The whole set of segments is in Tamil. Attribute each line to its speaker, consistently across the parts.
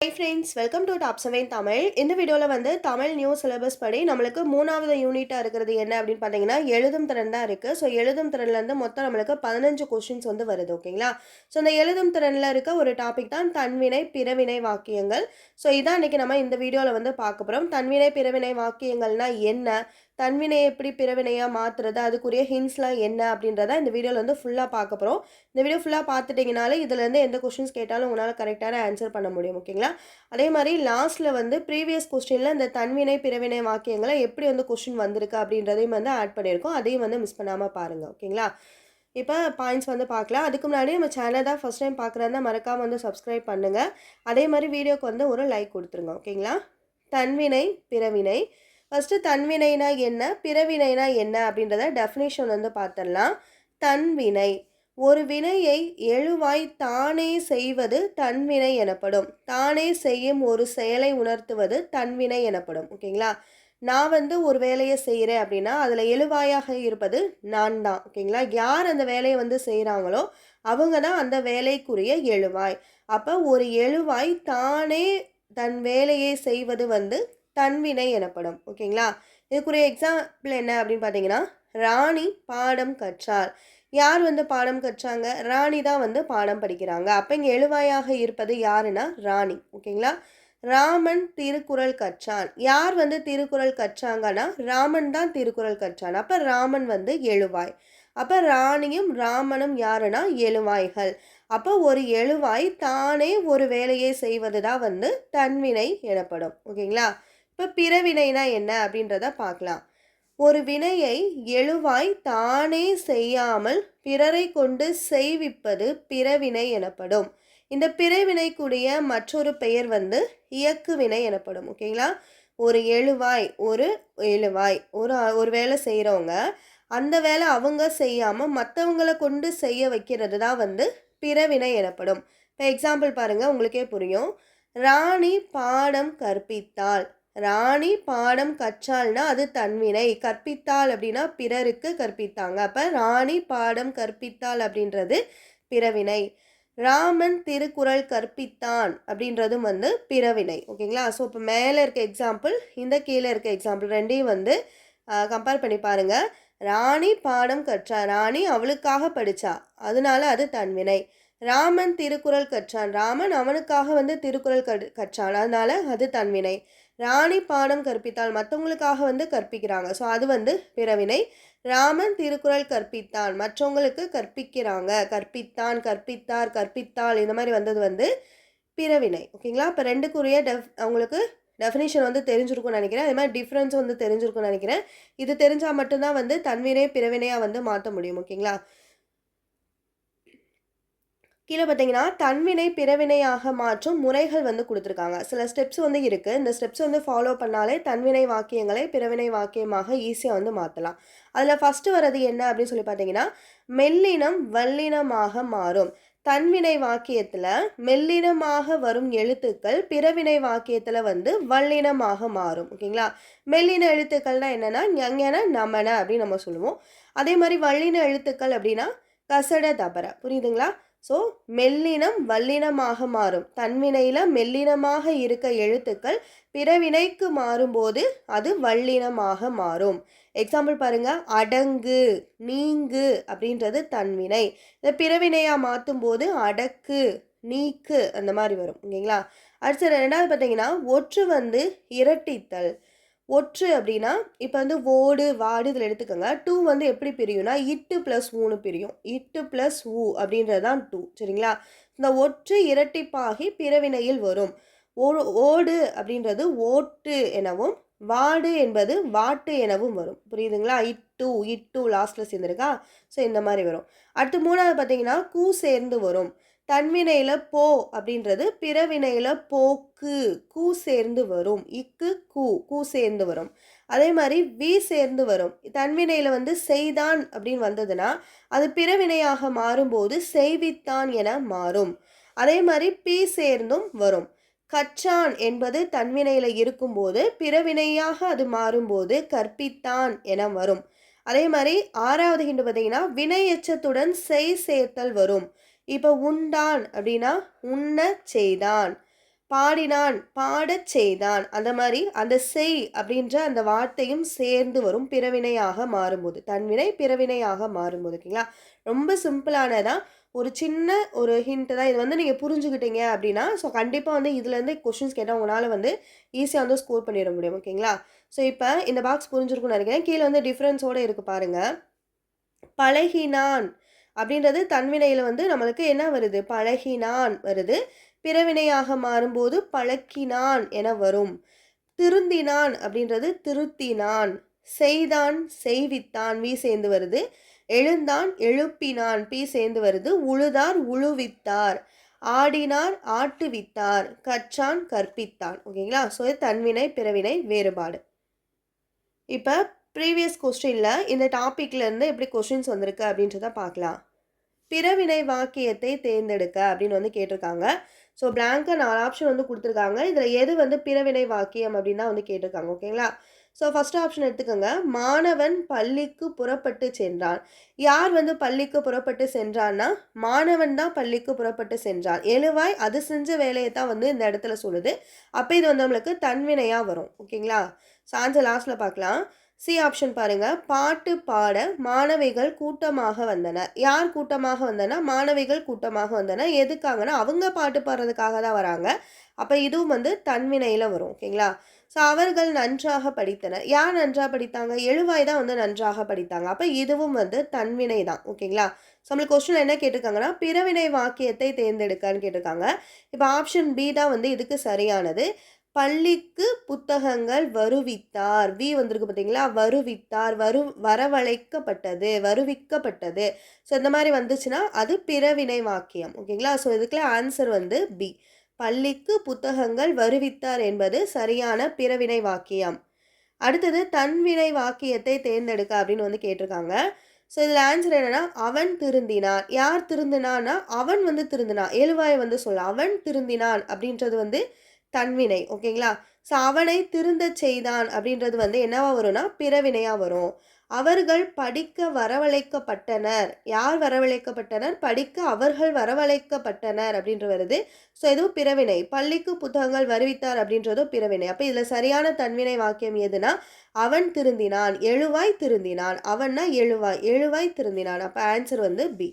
Speaker 1: Hi friends welcome to top seven Tamil இந்த வீடியோவில் வந்து தமிழ் நியூ சிலபஸ் படி நம்மளுக்கு மூணாவது யூனிட்டாக இருக்கிறது என்ன அப்படின்னு பார்த்தீங்கன்னா எழுதும் திறன் தான் இருக்குது ஸோ எழுதும் திறன்லேருந்து மொத்தம் நம்மளுக்கு பதினஞ்சு கொஷின்ஸ் வந்து வருது ஓகேங்களா ஸோ இந்த எழுதும் திறனில் இருக்க ஒரு டாபிக் தான் தன்வினை பிறவினை வாக்கியங்கள். ஸோ இதான் இன்றைக்கி நம்ம இந்த வீடியோவில் வந்து பார்க்க போகிறோம் தன்வினை பிறவினை வாக்கியங்கள்னா என்ன? தன்வினை எப்படி பிறவினையாக மாற்றுறது அதுக்குரிய ஹிண்ட்ஸ்லாம் என்ன? அப்படின்றத இந்த வீடியோவில் வந்து ஃபுல்லாக பார்க்க போகிறோம் இந்த வீடியோ ஃபுல்லாக பார்த்துட்டிங்கனாலே இதுலேருந்து எந்த கொஷின்ஸ் கேட்டாலும் உங்களால் கரெக்டான ஆன்சர் பண்ண முடியும் ஓகேங்களா அதே மாதிரி லாஸ்ட்டில் வந்து ப்ரீவியஸ் கொஸ்டினில் இந்த தன்வினை பிறவினை வாக்கியங்களை எப்படி வந்து கொஸ்டின் வந்திருக்கு அப்படின்றதையும் வந்து ஆட் பண்ணியிருக்கோம். அதையும் வந்து மிஸ் பண்ணாமல் பாருங்கள் ஓகேங்களா இப்போ பாயிண்ட்ஸ் வந்து பார்க்கலாம். அதுக்கு முன்னாடி நம்ம சேனல் தான் ஃபஸ்ட் டைம் பார்க்குறாருந்தா மறக்காமல் வந்து சப்ஸ்கிரைப் பண்ணுங்கள் அதே மாதிரி வீடியோக்கு வந்து ஒரு லைக் கொடுத்துருங்க ஓகேங்களா தன்வினை பிறவினை. ஃபஸ்ட்டு தன்வினைனா என்ன? பிறவினைனா என்ன அப்படின்றத டெஃபினேஷன் வந்து பார்த்துடலாம். தன்வினை. ஒரு வினையை எழுவாய் தானே செய்வது தன்வினை எனப்படும். தானே செய்யும் ஒரு செயலை உணர்த்துவது தன்வினை எனப்படும். ஓகேங்களா? நான் வந்து ஒரு வேலையை செய்கிறேன் அப்படின்னா அதில் எழுவாயாக இருப்பது நான் தான். ஓகேங்களா? யார் அந்த வேலையை வந்து செய்கிறாங்களோ அவங்க தான் அந்த வேலைக்குரிய எழுவாய். அப்போ ஒரு எழுவாய் தானே தன் வேலையை செய்வது வந்து தன்வினை எனப்படும். ஓகேங்களா? இதுக்குரிய எக்ஸாம்பிள் என்ன அப்படின்னு பார்த்தீங்கன்னா ராணி பாடம் கற்றாள் யார் வந்து பாடம் கற்றாங்க? ராணி தான் வந்து பாடம் படிக்கிறாங்க. அப்போ இங்கே எழுவாயாக இருப்பது யாருன்னா? ராணி. ஓகேங்களா? ராமன் திருக்குறள் கற்றான். யார் வந்து திருக்குறள் கற்றாங்கன்னா? ராமன் தான் திருக்குறள் கற்றான். அப்போ ராமன் வந்து எழுவாய். அப்போ ராணியும் ராமனும் யாருன்னா? எழுவாய்கள். அப்போ ஒரு எழுவாய் தானே ஒரு வேலையை செய்வது தான் வந்து தன்வினை எனப்படும். ஓகேங்களா? இப்போ பிறவினைனா என்ன அப்படின்றத பார்க்கலாம். ஒரு வினையை எழுவாய் தானே செய்யாமல் பிறரை கொண்டு செய்விப்பது பிறவினை எனப்படும். இந்த பிறவினைக்குரிய மற்றொரு பெயர் வந்து இயக்கு வினை எனப்படும் ஓகேங்களா ஒரு எழுவாய் ஒரு எழுவாய். ஒரு ஒரு வேலை செய்கிறவங்க அந்த வேலை அவங்க செய்யாமல் மற்றவங்களை கொண்டு செய்ய வைக்கிறது தான் வந்து பிறவினை எனப்படும். இப்போ எக்ஸாம்பிள் பாருங்கள் உங்களுக்கே புரியும். ராணி பாடம் கற்பித்தாள். ராணி பாடம் கற்றால்னா அது தன்வினை கற்பித்தாள் அப்படின்னா பிறருக்கு கற்பித்தாங்க. அப்போ ராணி பாடம் கற்பித்தாள் அப்படின்றது பிறவினை. ராமன் திருக்குறள் கற்பித்தான் அப்படின்றதும் வந்து பிறவினை. ஓகேங்களா? ஸோ இப்போ மேலே இருக்க எக்ஸாம்பிள் இந்த கீழே இருக்க எக்ஸாம்பிள் ரெண்டையும் வந்து கம்பேர் பண்ணி பாருங்கள் ராணி பாடம் கற்றா ராணி அவளுக்காக படித்தா அதனால அது தன்வினை ராமன் திருக்குறள் கற்றான். ராமன் அவனுக்காக வந்து திருக்குறள் கற்றான். அதனால அது தன்வினை ராணி பாடம் கற்பித்தால் மற்றவங்களுக்காக வந்து கற்பிக்கிறாங்க. ஸோ அது வந்து பிறவினை. ராமன் திருக்குறள் கற்பித்தான் மற்றவங்களுக்கு கற்பிக்கிறாங்க. கற்பித்தான் கற்பித்தார் கற்பித்தால் இந்த மாதிரி வந்தது வந்து பிறவினை. ஓகேங்களா இப்போ ரெண்டுக்குரிய டெஃப் அவங்களுக்கு டெஃபினேஷன் வந்து தெரிஞ்சிருக்கும்னு நினைக்கிறேன். அதே மாதிரி டிஃப்ரென்ஸ் வந்து தெரிஞ்சிருக்கும்னு நினைக்கிறேன். இது தெரிஞ்சால் மட்டும்தான் வந்து தன்வினை பிறவினையாக வந்து மாற்ற முடியும். ஓகேங்களா கீழே பார்த்தீங்கன்னா தன்வினை பிறவினையாக மாற்றும் முறைகள் வந்து கொடுத்துருக்காங்க. சில ஸ்டெப்ஸ் வந்து இருக்குது இந்த ஸ்டெப்ஸ் வந்து ஃபாலோ பண்ணாலே தன்வினை வாக்கியங்களை பிறவினை வாக்கியமாக ஈஸியாக வந்து மாற்றலாம் அதில் ஃபஸ்ட்டு வர்றது என்ன அப்படின்னு சொல்லி பார்த்தீங்கன்னா மெல்லினம் வல்லினமாக மாறும். தன்வினை வாக்கியத்தில் மெல்லினமாக வரும் எழுத்துக்கள் பிறவினை வாக்கியத்தில் வந்து வல்லினமாக மாறும். ஓகேங்களா? மெல்லின எழுத்துக்கள்னால் என்னென்னா ஞங்கன நமன அப்படின்னு நம்ம சொல்லுவோம். அதே மாதிரி வல்லின எழுத்துக்கள் அப்படின்னா கசட தபர. புரியுதுங்களா? ஸோ மெல்லினம் வல்லினமாக மாறும். தன்வினையில் மெல்லினமாக இருக்க எழுத்துக்கள் பிறவினைக்கு மாறும்போது அது வல்லினமாக மாறும். எக்ஸாம்பிள் பாருங்க. அடங்கு நீங்கு அப்படின்றது தன்வினை. இந்த பிறவினையாக மாற்றும் போது அடக்கு நீக்கு அந்த மாதிரி வரும். ஓகேங்களா? அடுத்த ரெண்டாவது பார்த்தீங்கன்னா ஒற்று வந்து இரட்டித்தல். ஒற்று அப்படின்னா இப்போ வந்து ஓடு வாடு இதில் எடுத்துக்கோங்க. டூ வந்து எப்படி பிரியும்னா இட்டு ப்ளஸ் ஊனு பிரியும். இட்டு ப்ளஸ் ஊ அப்படின்றது தான் டூ சரிங்களா? இந்த ஒற்று இரட்டிப்பாகி பிறவினையில் வரும். ஓடு அப்படின்றது ஓட்டு எனவும் வாடு என்பது வாட்டு எனவும் வரும். புரியுதுங்களா? இட்டு இட்டு லாஸ்ட்டில் சேர்ந்துருக்கா? ஸோ இந்த மாதிரி வரும். அடுத்து மூணாவது பார்த்தீங்கன்னா கூ சேர்ந்து வரும். தன்வினையில் போ அப்படின்றது பிறவினையில் போக்கு கூ சேர்ந்து வரும். இக்கு கூ கூ சேர்ந்து வரும். அதே மாதிரி வி சேர்ந்து வரும். தன்வினையில் வந்து செய்தான் அப்படின்னு வந்ததுன்னா அது பிறவினையாக மாறும்போது செய்வித்தான் என மாறும். அதே மாதிரி பி சேர்ந்தும் வரும். கற்றான் என்பது தன்வினையில் இருக்கும்போது பிறவினையாக அது மாறும்போது கற்பித்தான் என வரும். அதே மாதிரி ஆறாவது ஹிண்டு பார்த்தீங்கன்னா வினை எச்சத்துடன் செய் சேர்த்தல் வரும். இப்போ உண்டான் அப்படின்னா உண்ண செய்தான் பாடினான் பாடச் செய்தான். அந்த மாதிரி அந்த செய் அப்படின்ற அந்த வார்த்தையும் சேர்ந்து வரும் பிறவினையாக மாறும்போது. தன்வினை பிறவினையாக மாறும்போது ஓகேங்களா? ரொம்ப சிம்பிளானதான் ஒரு சின்ன ஒரு ஹிண்ட் தான். இது வந்து நீங்கள் புரிஞ்சுக்கிட்டீங்க அப்படின்னா ஸோ கண்டிப்பாக வந்து இதுலேருந்து கொஷின்ஸ் கேட்டால் உங்களால் வந்து ஈஸியாக வந்து ஸ்கோர் பண்ணிட முடியும் ஓகேங்களா? ஸோ இப்போ இந்த பாக்ஸ் புரிஞ்சிருக்கும்னு நினைக்கிறேன். கீழே வந்து டிஃப்ரென்ஸோடு இருக்குது பாருங்கள் பழகினான் அப்படின்றது தன்வினையில் வந்து நம்மளுக்கு என்ன வருது? பழகினான் வருது. பிறவினையாக மாறும்போது பழக்கினான் என வரும். திருந்தினான் அப்படின்றது திருத்தினான். செய்தான் செய்வித்தான். வி சேர்ந்து வருது. எழுந்தான் எழுப்பினான். பி சேர்ந்து வருது. உழுதார் உழுவித்தார். ஆடினார் ஆட்டுவித்தார். கற்றான் கற்பித்தான். ஓகேங்களா? ஸோ இது தன்வினை பிறவினை வேறுபாடு. இப்போ ப்ரீவியஸ் கொஸ்டினில் இந்த டாப்பிக்லேருந்து எப்படி கொஸ்டின்ஸ் வந்திருக்கு அப்படின்றத பார்க்கலாம். பிறவினை வாக்கியத்தை தேர்ந்தெடுக்க அப்படின்னு வந்து கேட்டிருக்காங்க. ஸோ பிளாங்காக நாலு ஆப்ஷன் வந்து கொடுத்துருக்காங்க. இதில் எது வந்து பிறவினை வாக்கியம் அப்படின்னா வந்து கேட்டிருக்காங்க ஓகேங்களா ஸோ ஃபஸ்ட் ஆப்ஷன் எடுத்துக்கோங்க. மாணவன் பள்ளிக்கு புறப்பட்டு சென்றான். யார் வந்து பள்ளிக்கு புறப்பட்டு சென்றான்னா மாணவன் தான் பள்ளிக்கு புறப்பட்டு சென்றான். எழுவாய் அது செஞ்ச வேலையை தான் வந்து இந்த இடத்துல சொல்லுது. அப்போ இது வந்து நம்மளுக்கு தன்வினையாக வரும் ஓகேங்களா சான்சர் லாஸ்ட்டில் பார்க்கலாம். சி ஆப்ஷன் பாருங்க. பாட்டு பாட மாணவிகள் கூட்டமாக வந்தனர் யார் கூட்டமாக வந்தனா? மாணவிகள் கூட்டமாக வந்தனர் எதுக்காகனா அவங்க பாட்டு பாடுறதுக்காக தான் வராங்க. அப்போ இதுவும் வந்து தன்வினையில் வரும் ஓகேங்களா? ஸோ அவர்கள் நன்றாக படித்தனர் யார் நன்றாக படித்தாங்க? எழுவாய் தான் வந்து நன்றாக படித்தாங்க. அப்போ இதுவும் வந்து தன்வினை தான் ஓகேங்களா? ஸோ நம்மளுக்கு கொஸ்டின் என்ன கேட்டிருக்காங்கன்னா பிறவினை வாக்கியத்தை தேர்ந்தெடுக்கன்னு கேட்டிருக்காங்க. இப்போ ஆப்ஷன் பி தான் வந்து இதுக்கு சரியானது. பள்ளிக்கு புத்தகங்கள் வருவித்தார். வி வந்திருக்கு பார்த்தீங்களா வருவித்தார். வரு வரவழைக்கப்பட்டது வருவிக்கப்பட்டது. ஸோ இந்த மாதிரி வந்துச்சுன்னா அது பிறவினை வாக்கியம். ஓகேங்களா? ஸோ இதுக்குள்ள ஆன்சர் வந்து பி பள்ளிக்கு புத்தகங்கள் வருவித்தார் என்பது சரியான பிறவினை வாக்கியம். அடுத்தது தன்வினை வாக்கியத்தை தேர்ந்தெடுக்க அப்படின்னு வந்து கேட்டிருக்காங்க. ஸோ இதில் ஆன்சர் என்னென்னா அவன் திருந்தினான். யார் திருந்தினான்னா அவன் வந்து திருந்தினான். எழுவாய் வந்து சொல்ல அவன் திருந்தினான் அப்படின்றது வந்து தன்வினை ஓகேங்களா ஸோ அவனை திருந்த செய்தான் அப்படின்றது வந்து என்னவா வரும்னா பிறவினையாக வரும். அவர்கள் படிக்க வரவழைக்கப்பட்டனர். யார் வரவழைக்கப்பட்டனர்? படிக்க அவர்கள் வரவழைக்கப்பட்டனர் அப்படின்ற வருது. ஸோ இதுவும் பிறவினை. பள்ளிக்கு புத்தகங்கள் வருவித்தார் அப்படின்றதும் பிறவினை. அப்போ இதில் சரியான தன்வினை வாக்கியம் எதுனா அவன் திருந்தினான் எழுவாய் திருந்தினான். அவன்னா எழுவாய் எழுவாய் திருந்தினான். அப்போ ஆன்சர் வந்து பி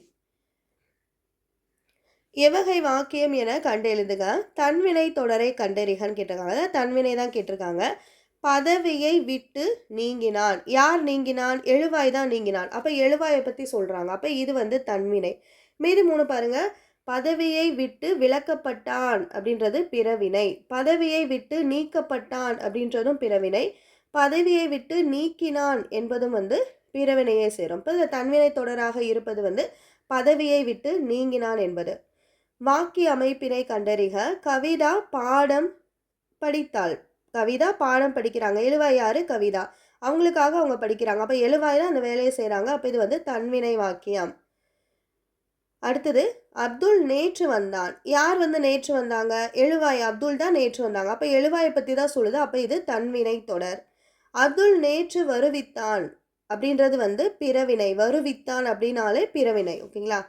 Speaker 1: எவகை வாக்கியம் என கண்டெழுதுக. தன்வினை தொடரை கண்டறிகன்னு கேட்டிருக்காங்க. தன்வினை தான் கேட்டிருக்காங்க. பதவியை விட்டு நீங்கினான். யார் நீங்கினான்? எழுவாய் தான் நீங்கினான். அப்போ எழுவாயை பற்றி சொல்கிறாங்க அப்போ இது வந்து தன்வினை. மீதி மூணு பாருங்க. பதவியை விட்டு விலக்கப்பட்டான் அப்படின்றது பிறவினை. பதவியை விட்டு நீக்கப்பட்டான் அப்படின்றதும் பிறவினை. பதவியை விட்டு நீக்கினான் என்பதும் வந்து பிறவினையே சேரும். இப்போ இந்த தன்வினை தொடராக இருப்பது வந்து பதவியை விட்டு நீங்கினான் என்பது. வாக்கிய அமைப்பினை கண்டறிக. கவிதா பாடம் படித்தாள். கவிதா பாடம் படிக்கிறாங்க. எழுவாய் கவிதா. அவங்களுக்காக அவங்க படிக்கிறாங்க. அப்போ எழுவாய் தான் அந்த வேலையை செய்கிறாங்க அப்போ இது வந்து தன்வினை வாக்கியம். அடுத்தது அப்துல் நேற்று வந்தான். யார் வந்து நேற்று வந்தாங்க? எழுவாய் அப்துல் தான் நேற்று வந்தாங்க. அப்போ எழுவாயை பற்றி தான் சொல்லுது. அப்போ இது தன்வினை தொடர். அப்துல் நேற்று வருவித்தான் அப்படின்றது வந்து பிறவினை. வருவித்தான் அப்படின்னாலே பிறவினை. ஓகேங்களா?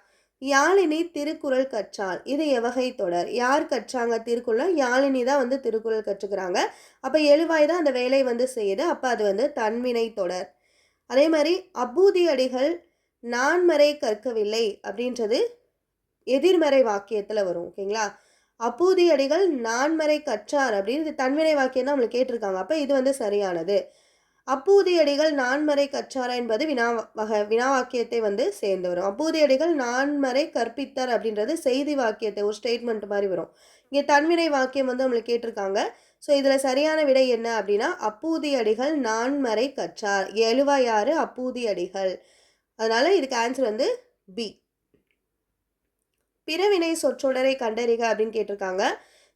Speaker 1: யாழினி திருக்குறள் கற்றாள். இது எவகை தொடர்? யார் கற்றாங்க திருக்குறள்? யாழினி தான் வந்து திருக்குறள் கற்றுக்கிறாங்க. அப்போ எழுவாய் தான் அந்த வேலை வந்து செய்யுது. அப்போ அது வந்து தன்வினை தொடர். அதே மாதிரி அபூதி அடிகள் நான்மறை கற்கவில்லை அப்படின்றது எதிர்மறை வாக்கியத்தில் வரும். ஓகேங்களா? அப்பூதி அடிகள் நான்மறை கற்றார் அப்படின்னு இது தன்வினை வாக்கியம் தான் நம்மளுக்கு கேட்டிருக்காங்க. அப்போ இது வந்து சரியானது. அப்பூதியடிகள் நான்மறை கற்றாரா என்பது வினா வகை வினா வாக்கியத்தை வந்து சேர்ந்து வரும் அப்பூதியடிகள் நான்மறை கற்பித்தார் அப்படின்றது செய்தி வாக்கியத்தை ஒரு ஸ்டேட்மெண்ட் மாதிரி வரும். இங்கே தன்வினை வாக்கியம் வந்து நம்மளுக்கு கேட்டிருக்காங்க. ஸோ இதில் சரியான விடை என்ன அப்படின்னா அப்பூதி அடிகள் நான்மறை கற்றார். எழுவா அப்பூதியடிகள். அப்பூதி அடிகள் இதுக்கு ஆன்சர் வந்து பி பிறவினை சொற்றொடரை கண்டறிக அப்படின்னு கேட்டிருக்காங்க.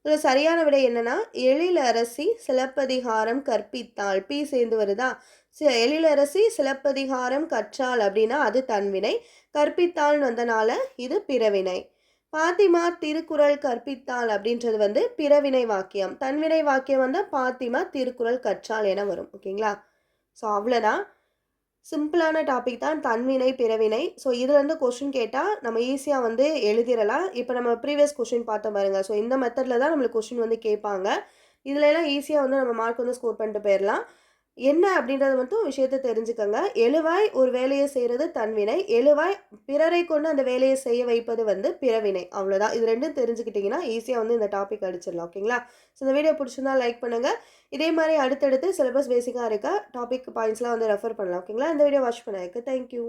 Speaker 1: இதில் சரியான விடை என்னென்னா எழிலரசி சிலப்பதிகாரம் கற்பித்தாள். பி சேர்ந்து வருதா? சி- எழிலரசி சிலப்பதிகாரம் கற்றாள் அப்படின்னா அது தன்வினை கற்பித்தாள்னு வந்தனால இது பிறவினை. பாத்திமா திருக்குறள் கற்பித்தாள் அப்படின்றது வந்து பிறவினை வாக்கியம். தன்வினை வாக்கியம் வந்து பாத்திமா திருக்குறள் கற்றாள் என வரும். ஓகேங்களா? ஸோ அவ்வளோதான் சிம்பிளான டாபிக் தான் தன்வினை, பிறவினை. ஸோ இதுலேருந்து கொஷின் கேட்டால் நம்ம ஈஸியாக வந்து எழுதிடலாம் இப்போ நம்ம ப்ரீவியஸ் கொஷின் பார்த்தோம் பாருங்க. ஸோ இந்த மெத்தடில் தான் நம்மளுக்கு கொஷின் வந்து கேட்பாங்க. இதுலலாம் ஈஸியாக வந்து நம்ம மார்க் வந்து ஸ்கோர் பண்ணிட்டு போயிடலாம் என்ன அப்படின்றத மட்டும் விஷயத்த தெரிஞ்சுக்கோங்க எழுவாய் ஒரு வேலையை செய்கிறது தன்வினை. எழுவாய் பிறரை கொண்டு அந்த வேலையை செய்ய வைப்பது வந்து பிறவினை. அவ்வளோதான். இது ரெண்டும் தெரிஞ்சுக்கிட்டிங்கன்னா ஈஸியாக வந்து இந்த டாபிக் அடிச்சிடலாம். ஓகேங்களா? ஸோ இந்த வீடியோ பிடிச்சிருந்தா லைக் பண்ணுங்கள் இதே மாதிரி அடுத்தடுத்து சிலபஸ் பேசிக்காக இருக்க டாபிக் பாயிண்ட்ஸ்லாம் வந்து ரெஃபர் பண்ணலாம். ஓகேங்களா? இந்த வீடியோ வாட்ச் பண்ணதுக்கு தேங்க் யூ.